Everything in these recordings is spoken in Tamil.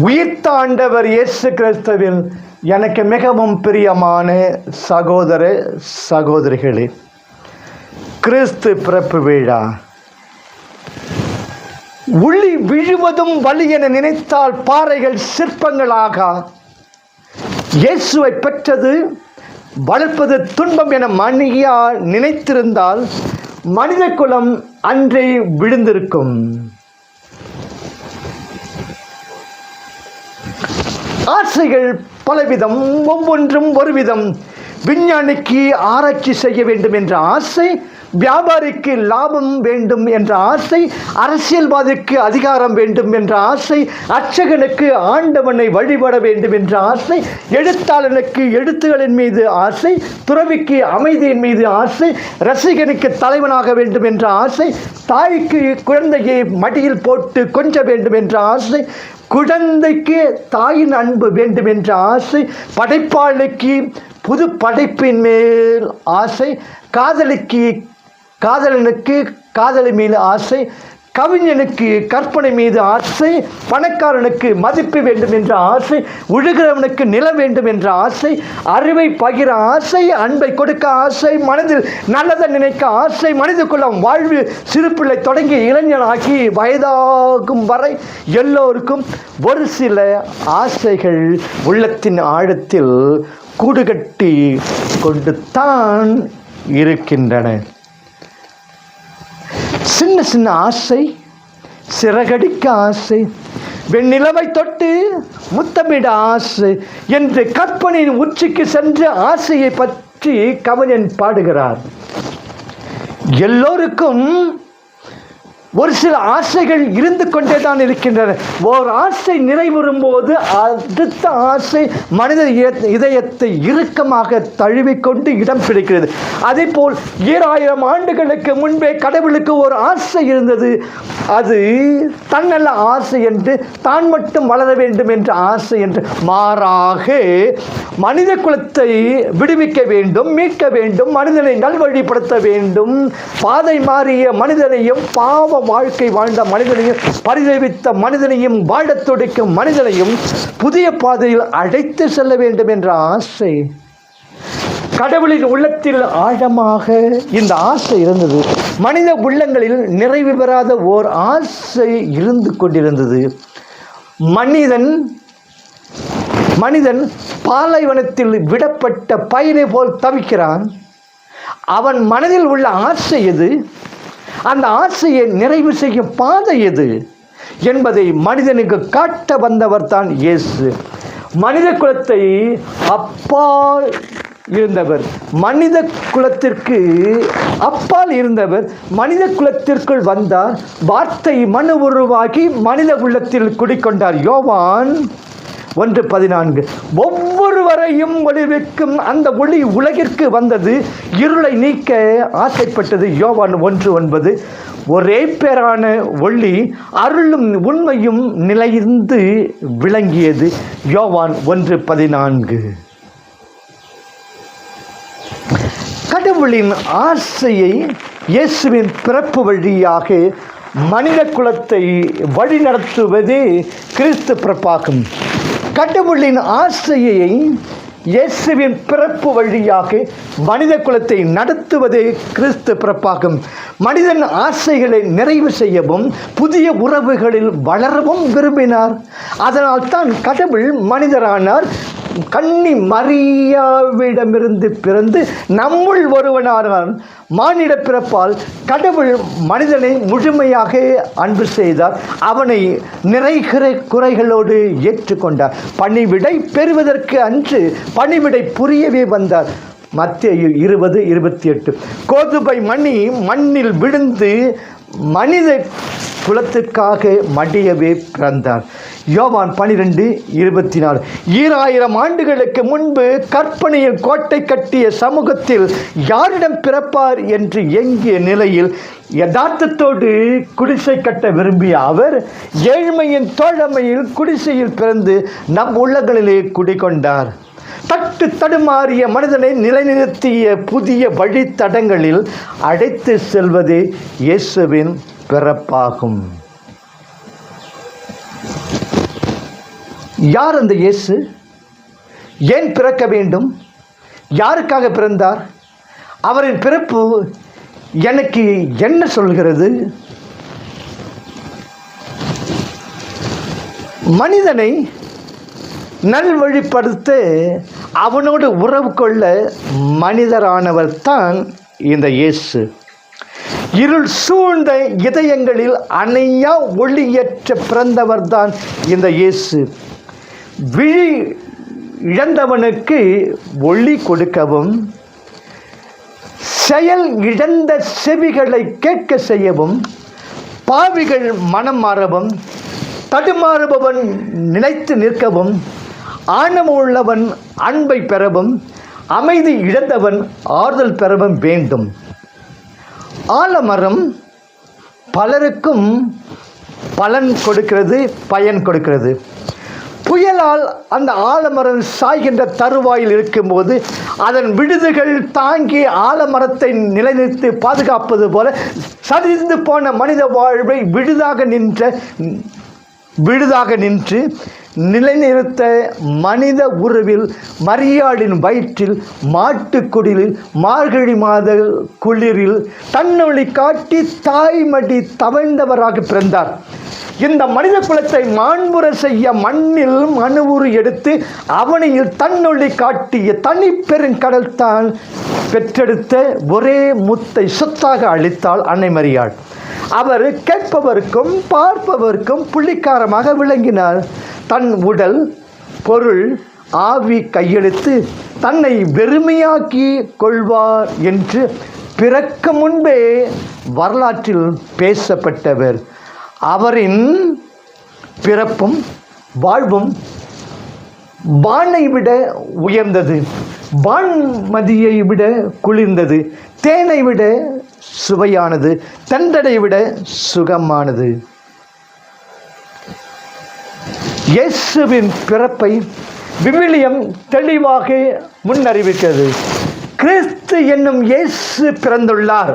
உயிர்த்தாண்டவர் இயேசு கிறிஸ்துவில் எனக்கு மிகவும் பிரியமான சகோதர சகோதரிகளே கிறிஸ்து பிறப்பு விழா. உள்ளி விழுவதும் வழி என நினைத்தால் பாறைகள் சிற்பங்களாக. இயேசுவை பெற்றது வளர்ப்பது துன்பம் என மணியால் நினைத்திருந்தால் மனித குலம் அன்றே விழுந்திருக்கும். ஆசைகள் பலவிதம் ஒவ்வொன்றும் ஒரு விதம் விஞ்ஞானிக்கு ஆராய்ச்சி செய்ய வேண்டும் என்ற ஆசை வியாபாரிக்கு லாபம் வேண்டும் என்ற ஆசை அரசியல்வாதிக்கு அதிகாரம் வேண்டும் என்ற ஆசை அர்ச்சகனுக்கு ஆண்டவனை வழிபட வேண்டும் என்ற ஆசை எழுத்தாளனுக்கு எழுத்துகளின் மீது ஆசை துறவிக்கு அமைதியின் மீது ஆசை ரசிகனுக்கு தலைவனாக வேண்டும் என்ற ஆசை தாய்க்கு குழந்தையை மடியில் போட்டு கொஞ்ச வேண்டும் என்ற ஆசை குழந்தைக்கு தாயின் அன்பு வேண்டும் என்ற ஆசை படைப்பாளிக்கு புது படைப்பின் மேல் ஆசை காதலிக்கு காதலனுக்கு காதலி மீது ஆசை கவிஞனுக்கு கற்பனை மீது ஆசை பணக்காரனுக்கு மதிப்பு வேண்டும் என்ற ஆசை உழுகிறவனுக்கு நிலம் வேண்டும் என்ற ஆசை அறிவை பகிர ஆசை அன்பை கொடுக்க ஆசை மனதில் நல்லதை நினைக்க ஆசை மனித குலம் வாழ்வு சிறுபிள்ளை தொடங்கி இளைஞனாகி வயதாகும் வரை எல்லோருக்கும் ஒரு சில ஆசைகள் உள்ளத்தின் ஆழத்தில் கூடுகட்டி கொண்டு தான் இருக்கின்றன. சின்ன சின்ன ஆசை சிறகடிக்க ஆசை வெண்ணிலவை தொட்டு முத்தமிட ஆசை என்று கற்பனையின் உச்சிக்கு சென்று ஆசையை பற்றி கவிஞன் பாடுகிறார். எல்லோருக்கும் ஒரு சில ஆசைகள் இருந்து கொண்டே தான் இருக்கின்றன. ஓர் ஆசை நிறைவுறும் போது அடுத்த ஆசை மனித இதயத்தை இறுக்கமாக தழுவிக்கொண்டு இடம் பிடிக்கிறது. அதே போல் ஈராயிரம் ஆண்டுகளுக்கு முன்பே கடவுளுக்கு ஒரு ஆசை இருந்தது. அது தன்னல்ல ஆசை என்று தான் மட்டும் வளர வேண்டும் என்ற ஆசை என்று. மாறாக மனித குலத்தை விடுவிக்க வேண்டும் மீட்க வேண்டும் மனிதனை நல்வழிப்படுத்த வேண்டும். பாதை மாறிய மனிதனையும் பாவம் வாழ்க்கை வாழ்ந்த மனிதனையும் பரிதவித்த மனிதனையும் வாழத் துடிக்கும் மனிதனையும் புதிய பாதையில் அழைத்து செல்ல வேண்டும் என்ற ஆசை. கடவுளின் உள்ளத்தில் ஆழமாக இந்த ஆசை இருந்தது. மனித உள்ளங்களில் நிறைவு பெறாத ஓர் ஆசை இருந்து கொண்டிருந்தது. மனிதன் மனிதன் பாலைவனத்தில் விடப்பட்ட பயிரை போல் தவிக்கிறான். அவன் மனதில் உள்ள ஆசை எது? அந்த ஆசையை நிறைவு செய்யும் பாதை எது என்பதை மனிதனுக்கு காட்ட வந்தவர் தான் இயேசு. மனித குலத்தை அப்பால் இருந்தவர். மனித குலத்திற்கு அப்பால் இருந்தவர். மனித குலத்திற்குள் வந்தார். வார்த்தை மனு உருவாகி மனித உள்ளத்தில் குடிக்கொண்டார். யோவான் ஒன்று பதினான்கு. ஒவ்வொருவரையும் ஒளிவிக்கும் அந்த ஒளி உலகிற்கு வந்தது. இருளை நீக்க ஆசைப்பட்டது யோவான் ஒன்று ஒன்பது. ஒரே பேரான ஒளி அருளும் உண்மையும் நிலைந்து விளங்கியது. யோவான் ஒன்று பதினான்கு. கடவுளின் ஆசையை இயேசுவின் பிறப்பு வழியாக மனித குலத்தை வழிநடத்துவதே கிறிஸ்து பிறப்பாகும். கடவுளின் ஆசையை இயேசுவின் பிறப்பு வழியாக மனித குலத்தை நடத்துவதே கிறிஸ்து பிறப்பாகும். மனிதன் ஆசைகளை நிறைவு செய்யவும் புதிய உறவுகளில் வளரவும் விரும்பினார். அதனால் தான் கடவுள் மனிதரானார். கண்ணி மரியாவிடமிருந்து பிறந்து நம்முள் ஒருவனானான் மானிட பிறப்பால் கடவுள் மனிதனை முழுமையாக அன்பு செய்தார். அவனை நிறைகிற குறைகளோடு ஏற்றுக்கொண்டார். பணிவிடை பெறுவதற்கு அன்று பணிவிடை புரியவே வந்தார். மத்திய இருபது இருபத்தி எட்டு. கோதுமை மணி மண்ணில் விழுந்து மனித குலத்துக்காக மடியவே பிறந்தார். யோவான் பனிரெண்டு இருபத்தி நாலு ஈராயிரம் ஆண்டுகளுக்கு முன்பு கற்பனையில் கோட்டை கட்டிய சமூகத்தில் யாரிடம் பிறப்பார் என்று எங்கிய நிலையில் யதார்த்தத்தோடு குடிசை கட்ட விரும்பிய அவர் ஏழ்மையின் தோழமையில் குடிசையில் பிறந்து நம் உள்ளங்களிலே குடிகொண்டார். தட்டு தடுமாறிய மனிதனை நிலைநிறுத்திய புதிய வழித்தடங்களில் அழைத்து செல்வது இயேசுவின் பிறப்பாகும். யார் அந்த இயேசு? ஏன் பிறக்க வேண்டும்? யாருக்காக பிறந்தார்? அவரின் பிறப்பு எனக்கு என்ன சொல்கிறது? மனிதனை நல்வழிப்படுத்த அவனோடு உறவு கொள்ள மனிதரானவர் தான் இந்த இயேசு. இருள் சூழ்ந்த இதயங்களில் அணையா ஒளியற்ற பிறந்தவர் தான் இந்த இயேசு. விழி இழந்தவனுக்கு ஒளி கொடுக்கவும் செயல் இழந்த செவிகளை கேட்க செய்யவும் பாவிகள் மனம் மாறவும் தடுமாறுபவன் நினைத்து நிற்கவும் ஆணவமுள்ளவன் அன்பை பெறவும் அமைதி இழந்தவன் ஆறுதல் பெறவும் வேண்டும். ஆலமரம் பலருக்கும் பலன் கொடுக்கிறது பயன் கொடுக்கிறது. புயலால் அந்த ஆலமரம் சாய்கின்ற தருவாயில் இருக்கும்போது அதன் விடுதுகள் தாங்கி ஆலமரத்தை நிலைநிறுத்தி பாதுகாப்பது போல சரிந்து போன மனித வாழ்வை விடுதாக நின்ற விடுதாக நின்று நிலைநிறுத்த மனித உறவில் மரியாளின் வயிற்றில் மாட்டுக்குடிலில் மார்கழி மாத குளிரில் தன்னொழி காட்டி தாய்மடி தவழ்ந்தவராக பிறந்தார். இந்த மனித குலத்தை மாண்புற செய்ய மண்ணில் மனுவுரு எடுத்து அவனையில் தன்னொழி காட்டிய தனி பெருங்கடல் தான் பெற்றெடுத்த ஒரே முத்தை சொத்தாக அளித்தாள் அன்னை மரியாள். அவர் கேட்பவருக்கும் பார்ப்பவருக்கும் புள்ளிக்காரமாக விளங்கினார். தன் உடல் பொருள் ஆவி கையெழுத்து தன்னை வெறுமையாக்கி கொள்வார் என்று பிறக்க முன்பே வரலாற்றில் பேசப்பட்டவர். அவரின் பிறப்பும் வாழ்வும் வானை விட உயர்ந்தது வான்மதியை விட குளிர்ந்தது தேனை விட சுவையானது தண்டனை விட சுகமானது. இயேசுவின் பிறப்பை விவிலியம் தெளிவாக முன்னறிவிக்கிறது கிறிஸ்து என்னும் இயேசு பிறந்துள்ளார்.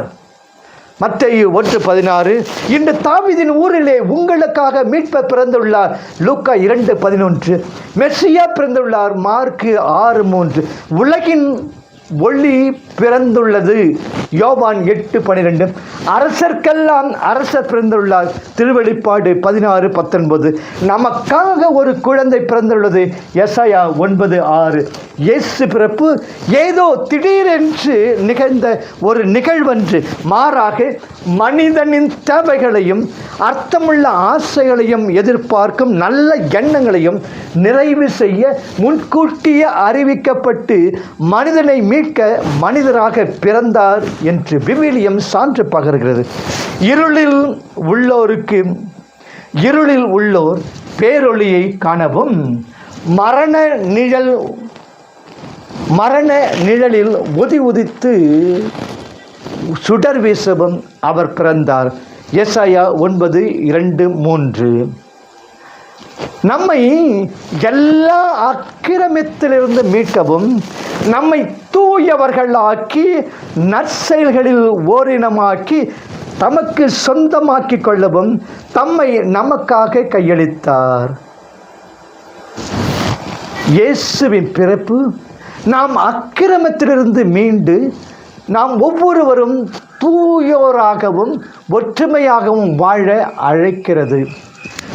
மத்தேயு ஒன்று பதினாறு இன்று தாவிதின் ஊரிலே உங்களுக்காக மீட்பர் பிறந்துள்ளார். லூக்கா இரண்டு பதினொன்று மெஸ்ஸியா பிறந்துள்ளார். மார்க்கு ஆறு மூன்று உலகின் ஒளி பிறந்துள்ளது. யோவான் எட்டு பன்னிரெண்டு அரசர்க்கெல்லாம் அரசர் பிறந்துள்ளார் திருவெளிப்பாடு பதினாறு பத்தொன்பது. நமக்காக ஒரு குழந்தை பிறந்துள்ளது எஸ்ஐயா ஒன்பது ஆறு. இயேசு பிறப்பு ஏதோ திடீரென்று நிகழ்ந்த ஒரு நிகழ்வன்று. மாறாக மனிதனின் தேவைகளையும் அர்த்தமுள்ள ஆசைகளையும் எதிர்பார்க்கும் நல்ல எண்ணங்களையும் நிறைவு செய்ய முன்கூட்டியே அறிவிக்கப்பட்டு மனிதனை மீட்க மனிதராக பிறந்தார் என்று விவிலியம் சான்று பகர்கிறது. இருளில் உள்ளோருக்கு இருளில் உள்ளோர் பேரொளியை காணவும் மரண நிழல் மரண நிழலில் உதி உதித்து சுடர் வீசவும் அவர் பிறந்தார். எஸ்ஐயா ஒன்பது இரண்டு மூன்று. நம்மை எல்லா அக்கிரமத்திலிருந்து மீட்கவும் நம்மை தூயவர்களாக்கி நற்செயல்களில் ஓரினமாக்கி தமக்கு சொந்தமாக்கிக் கொள்ளவும் தம்மை நமக்காக கையளித்தார். இயேசுவின் பிறப்பு நாம் அக்கிரமத்திலிருந்து மீண்டு நாம் ஒவ்வொருவரும் தூயோராகவும் ஒற்றுமையாகவும் வாழ அழைக்கிறது.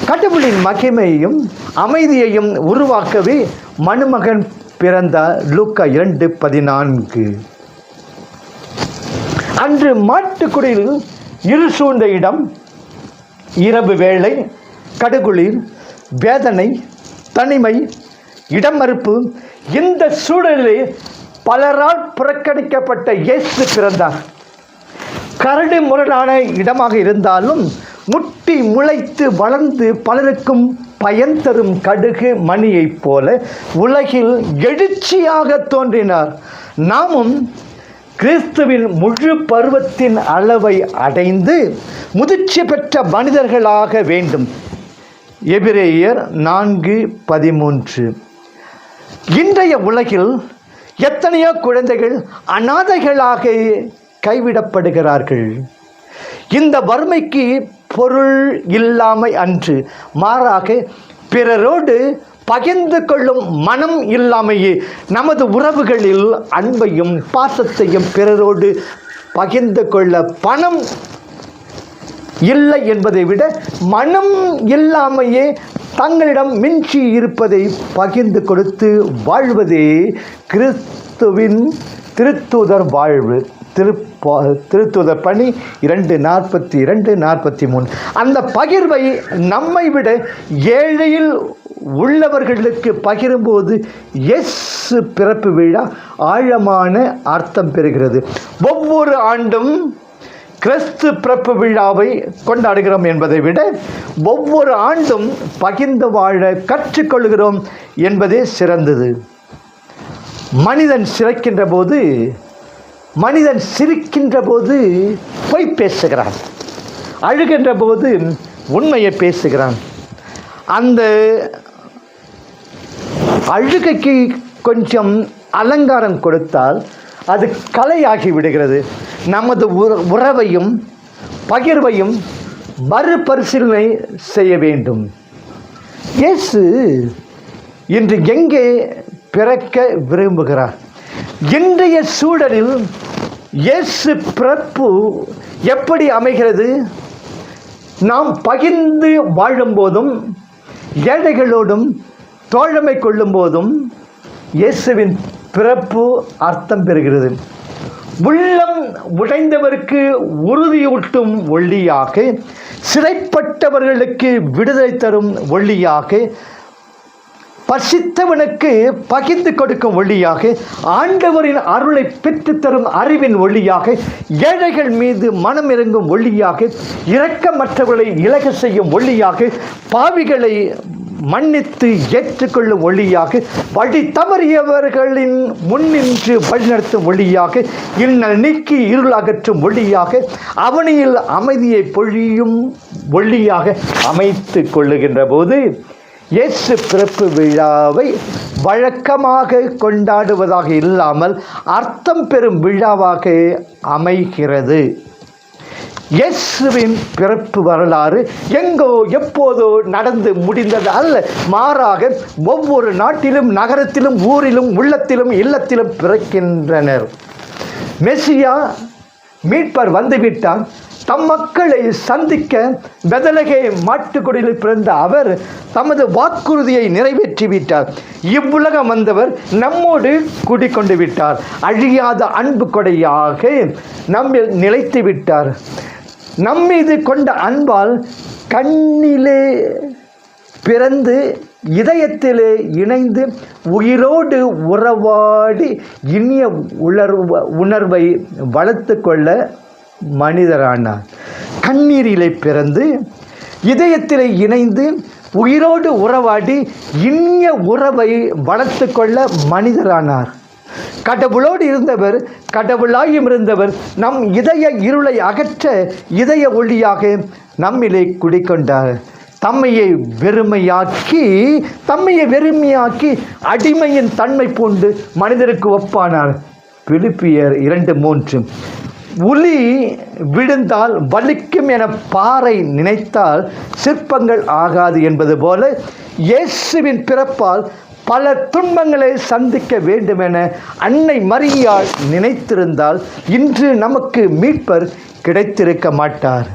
கடவுளின் மகிமையையும் அமைதியையும் உருவாக்கவே மணுமகன் பிறந்த லூக்கா இரண்டு பதினான்கு. அன்று மாட்டுக்குடியில் இரு சூழ்ந்த இடம் இரவு வேளை கடுகுளிர் வேதனை தனிமை இடம் மறுப்பு இந்த சூழலிலே பலரால் புறக்கணிக்கப்பட்ட இயேசு பிறந்தார். கரடு முரடான இடமாக இருந்தாலும் முட்டி முளைத்து வளர்ந்து பலருக்கும் பயன் தரும் கடுகு மணியைப் போல உலகில் எழுச்சியாக தோன்றினார். நாமும் கிறிஸ்துவின் முழு பருவத்தின் அளவை அடைந்து முதிர்ச்சி பெற்ற மனிதர்களாக வேண்டும். எபிரேயர் நான்கு பதிமூன்று. இன்றைய உலகில் எத்தனையோ குழந்தைகள் அனாதைகளாக கைவிடப்படுகிறார்கள். இந்த வறுமைக்கு பொருள் இல்லாமை அன்று. மாறாக பிறரோடு பகிர்ந்து கொள்ளும் மனம் இல்லாமையே. நமது உறவுகளில் அன்பையும் பாசத்தையும் பிறரோடு பகிர்ந்து கொள்ள பணம் இல்லை என்பதை விட மனம் இல்லாமையே தங்களிடம் மிஞ்சி இருப்பதை பகிர்ந்து கொடுத்து வாழ்வதே கிறிஸ்துவின் திருத்தூதர் வாழ்வு. திருப்பா திருத்துவத பணி இரண்டு நாற்பத்தி இரண்டு நாற்பத்தி மூணு அந்த பகிர்வை நம்மை விட ஏழையில் உள்ளவர்களுக்கு பகிரும்போது எஸ் பிறப்பு விழா ஆழமான அர்த்தம் பெறுகிறது. ஒவ்வொரு ஆண்டும் கிறிஸ்து பிறப்பு விழாவை கொண்டாடுகிறோம் என்பதை விட ஒவ்வொரு ஆண்டும் பகிர்ந்து வாழ கற்றுக்கொள்கிறோம் என்பதே சிறந்தது. மனிதன் சிறைக்கின்ற போது மனிதன் சிரிக்கின்ற போது பொய் பேசுகிறான். அழுகின்ற போது உண்மையை பேசுகிறான். அந்த அழுகைக்கு கொஞ்சம் அலங்காரம் கொடுத்தால் அது கலையாகி விடுகிறது. நமது உற- உறவையும் பகிர்வையும் மறுபரிசீலனை செய்ய வேண்டும். இயேசு இன்று எங்கே பிறக்க விரும்புகிறார்? இன்றைய சூழலில் இயேசு பிறப்பு எப்படி அமைகிறது? நாம் பகிர்ந்து வாழும்போதும் ஏழைகளோடும் தோழமை கொள்ளும் போதும் இயேசுவின் பிறப்பு அர்த்தம் பெறுகிறது. உள்ளம் உடைந்தவருக்கு உறுதியூட்டும் ஒளியாக சிறைப்பட்டவர்களுக்கு விடுதலை தரும் ஒளியாக பசித்தவனுக்கு பகிர்ந்து கொடுக்கும் ஒளியாக ஆண்டவரின் அருளை பெற்றுத்தரும் அறிவின் ஒளியாக ஏழைகள் மீது மனம் இறங்கும் ஒளியாக இரக்கமற்றவர்களை இலக செய்யும் ஒளியாக பாவிகளை மன்னித்து ஏற்றுக்கொள்ளும் ஒளியாக வழி தவறியவர்களின் முன்னின்று வழிநடத்தும் ஒளியாக இன்னல் நீக்கி இருள் அகற்றும் ஒளியாக அவனியில் அமைதியை பொழியும் ஒளியாக அமைத்து கொள்ளுகின்ற போது இயேசு பிறப்பு விழாவை வழக்கமாக கொண்டாடுவதாக இல்லாமல் அர்த்தம் பெறும் விழாவாக அமைகிறது. இயேசுவின் பிறப்பு வரலாறு எங்கோ எப்போதோ நடந்து முடிந்தது அல்ல. மாறாக ஒவ்வொரு நாட்டிலும் நகரத்திலும் ஊரிலும் உள்ளத்திலும் இல்லத்திலும் பிறக்கின்றனர். மெசியா மீட்பர் வந்துவிட்டான். தம் மக்களை சந்திக்க பெதலகே மாட்டுக்குடியில் பிறந்த அவர் தமது வாக்குறுதியை நிறைவேற்றி விட்டார் இவ்வுலகம் வந்தவர் நம்மோடு கூடிக்கொண்டு விட்டார். அழியாத அன்பு கொடையாக நம்மில் நிலைத்து விட்டார். நம்மீது கொண்ட அன்பால் கண்ணிலே பிறந்து இதயத்திலே இணைந்து உயிரோடு உறவாடி இனிய உணர்வ உணர்வை வளர்த்து கொள்ள மனிதரானார் கண்ணீரிலே பிறந்து இதயத்திலே இணைந்து உயிரோடு உறவாடி இனிய உறவை வளர்த்து கொள்ள மனிதரானார் கடவுளோடு இருந்தவர் கடவுளாயும் இருந்தவர் நம் இதய இருளை அகற்ற இதய ஒளியாக நம்மிலே குடிக்கொண்டார் தம்மையை வெறுமையாக்கி தம்மையை வெறுமையாக்கி அடிமையின் தன்மை பூண்டு மனிதருக்கு ஒப்பானார். பிலிப்பியர் இரண்டு மூன்று. உளி விழுந்தால் வலிக்கும் என பாறை நினைத்தால் சிற்பங்கள் ஆகாது என்பது போல இயேசுவின் பிறப்பால் பல துன்பங்களை சந்திக்க வேண்டுமென அன்னை மரியாள் நினைத்திருந்தால் இன்று நமக்கு மீட்பர் கிடைத்திருக்க மாட்டார்.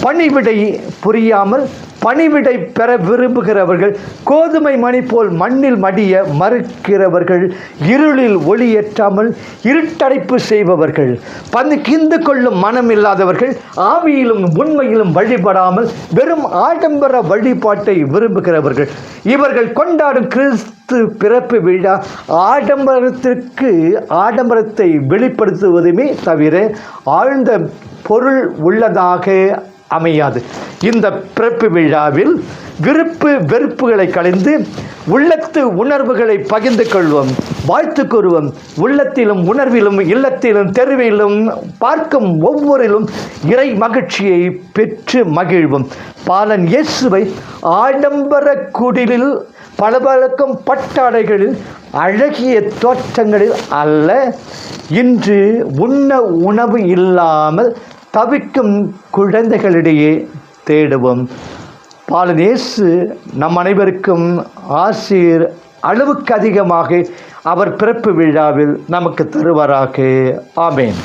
பணிவிடை புரியாமல் பணிவிடை பெற விரும்புகிறவர்கள் கோதுமை மணி போல் மண்ணில் மடிய மறுக்கிறவர்கள் இருளில் ஒளியேற்றாமல் இருட்டடைப்பு செய்பவர்கள் பந்து கிந்து கொள்ளும் மனம் இல்லாதவர்கள் ஆவியிலும் உண்மையிலும் வழிபடாமல் வெறும் ஆடம்பர வழிபாட்டை விரும்புகிறவர்கள். இவர்கள் கொண்டாடும் கிறிஸ்து பிறப்பு விழா ஆடம்பரத்திற்கு ஆடம்பரத்தை வெளிப்படுத்துவதுமே தவிர ஆழ்ந்த பொருள் உள்ளதாக அமையாது. இந்த பிறப்பு விழாவில் விருப்பு வெறுப்புகளை கலைந்து உள்ளத்து உணர்வுகளை பகிர்ந்து கொள்வோம். வாழ்த்து கூறுவோம். உள்ளத்திலும் உணர்விலும் இல்லத்திலும் தெருவிலும் பார்க்கும் ஒவ்வொருலும் இறை மகிழ்ச்சியை பெற்று மகிழ்வோம். பாலன் இயேசுவை ஆடம்பர குடிலில் பளபளக்கும் பட்டாடைகளில் அழகிய தோற்றங்களில் அல்ல இன்று உண்ண உணவு இல்லாமல் தவிக்கும் குழந்தைகளிடையே தேடுவோம். பாலனேசு நம் அனைவருக்கும் ஆசிரியர் அளவுக்கு அதிகமாக அவர் பிறப்பு விழாவில் நமக்கு தருவாராக. ஆமேன்.